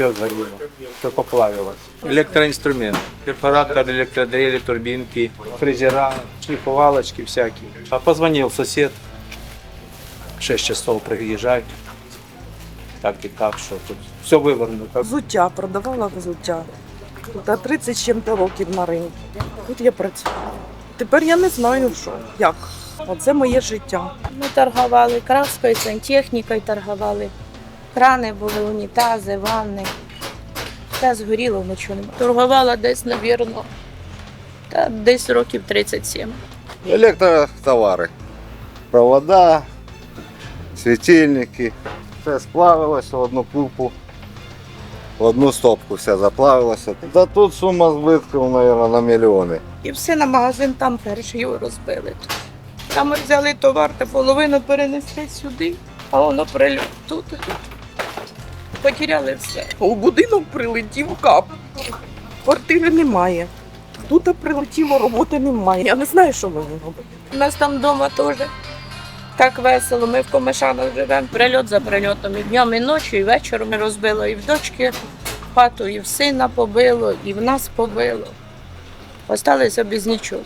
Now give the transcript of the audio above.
все згоріло, все поплавилось. Електроінструмент, перфоратор, електродрелі, турбінки, фрезера, шліфувалочки всякі. А позвонив сусід, 6 часов приїжджають. Так і так, що тут все вивернуто. Взуття, продавала взуття. Та 30 з чим-то років на ринку. Тут я працюю. Тепер я не знаю, що, як. Оце моє життя. Ми торгували краскою, сантехнікою торгували. Крани були, унітази, ванни. Все згоріло, нічого немає. Торгувала десь, навірно, та десь років 37. Електротовари. Провода, світильники. Все сплавилося в одну купу. В одну стопку все заплавилося. Та тут сума збитків, мабуть, на мільйони. І все на магазин там перший його розбили. Там ми взяли товар та половину перенесли сюди, а воно прильот тут. Потеряли все. У будинок прилетів кап. Квартири немає. Тут прилетіло, роботи немає. Я не знаю, що вони роблять. У нас там вдома теж так весело. Ми в Комишанах живемо. Прильот за прильотом. І днем, і ночі, і вечором розбило. І в дочки хату, і в сина побило, і в нас побило. Осталися без нічого.